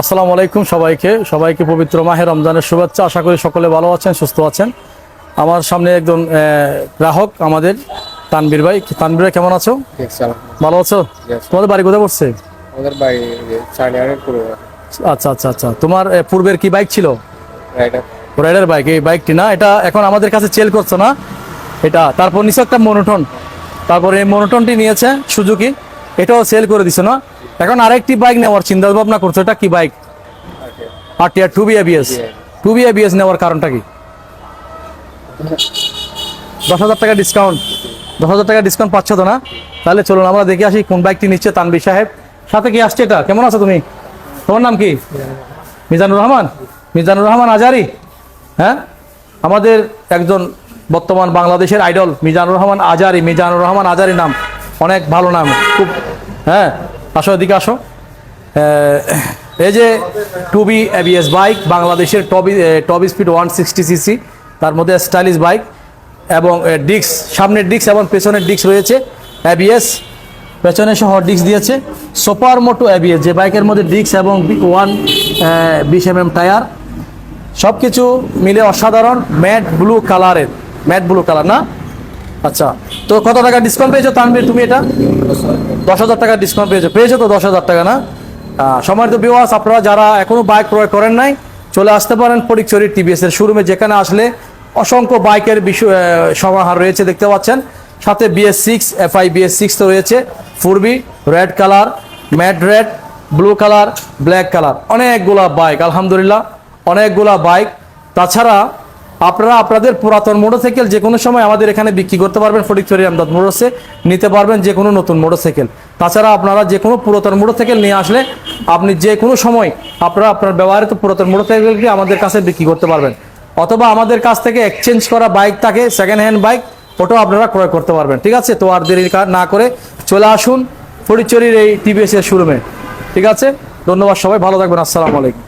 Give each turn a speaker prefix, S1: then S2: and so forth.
S1: আসসালামু আলাইকুম সবাইকে। সবাইকে পবিত্র মাহে রমজানের শুভেচ্ছা। আশা করি সকলে ভালো আছেন সুস্থ আছেন। আমার সামনে একজন গ্রাহক আমাদের তানবীর ভাই। তানবীর ভাই কেমন আছো? ভালো আছো? তোমাদের বাড়ি কোথায় পড়ছে? আচ্ছা আচ্ছা আচ্ছা। তোমার পূর্বের কি বাইক ছিল?
S2: রাইডার।
S1: রাইডার বাইক এই বাইকটি না? এটা এখন আমাদের কাছে চেল করছ না? এটা তারপর নিচে একটা মনোটন। তারপর এই মনোটনটি নিয়েছে সুজুকি। এটাও সেল করে দিছো না? এখন আরেকটি বাইক নেওয়ার চিন্তা ভাবনা করছ এটা কি বাইক আর two B ABS two B ABS নেওয়ার কারণটা কি? দশ হাজার টাকা ডিসকাউন্ট দশ হাজার টাকা ডিসকাউন্ট পাচ্ছ তো না? তাহলে চলুন আমরা দেখে আসি কোন বাইকটি নিচ্ছে তানবি সাহেব। সাথে কি আসছে এটা? কেমন আছো তুমি? তোমার নাম কি? মিজানুর রহমান? মিজানুর রহমান আজারি? হ্যাঁ? আমাদের একজন বর্তমান বাংলাদেশের আইডল মিজানুর রহমান আজারি। মিজানুর রহমান আজারি নাম অনেক ভালো নাম। খুব হ্যাঁ? আসো এদিকে আসো। এই যে টু বি এবিএস বাইক, বাংলাদেশের টবি top speed one sixty CC, তার মধ্যে স্টাইলিশ বাইক এবং ডিক্স সামনের ডিক্স এবং পেছনের ডিক্স রয়েছে এবিএস। পেছনে সহ ডিক্স দিয়েছে সুপার মোটো এবিএস, যে বাইকের মধ্যে ডিক্স এবং ওয়ান বিশ এম এম টায়ার। সব কিছু মিলে অসাধারণ, ম্যাট ব্লু কালারের, ম্যাট ব্লু কালার না? আচ্ছা তো কত টাকা ডিসকাউন্ট পেয়েছ তানবীর তুমি এটা? দশ হাজার টাকা ডিসকাউন্ট পেয়েছ। পেয়েছ তো দশ হাজার টাকা না? সময় তো বিওয়াস আপনারা যারা এখনও বাইক ক্রয় করেন নাই, চলে আসতে পারেন ফটিকচুরি টিভিএস এর শোরুমে যেখানে আসলে অসংখ্য বাইকের বিষয় সমাহার রয়েছে, দেখতে পাচ্ছেন। সাথে BS six FI BS six তো রয়েছে ফুরবি red colour matt red blue colour black colour অনেকগুলা বাইক আলহামদুলিল্লাহ, অনেকগুলা বাইক তাছাড়া আপনারা আপনাদের পুরাতন মোটরসাইকেল যে কোনো সময় আমাদের এখানে বিক্রি করতে পারবেন ফটিকচুরি আমদাদ মোটরসে নিতে পারবেন যে কোনো নতুন মোটরসাইকেল। তাছাড়া আপনারা যে কোনো পুরাতন মোটরসাইকেল নিয়ে আসলে আপনি যে কোনো সময় আপনারা আপনার ব্যবহৃত পুরাতন মোটরসাইকেলকে আমাদের কাছে বিক্রি করতে পারবেন। অথবা আমাদের কাছ থেকে এক্সচেঞ্জ করা বাইক থাকে সেকেন্ড হ্যান্ড বাইক ওটাও আপনারা ক্রয় করতে পারবেন। ঠিক আছে? তো আর দেরি না করে চলে আসুন ফটিকচুরির এই টিভিএস এর শোরুমে ঠিক আছে? ধন্যবাদ সবাই, ভালো থাকবেন, আসসালামু আলাইকুম।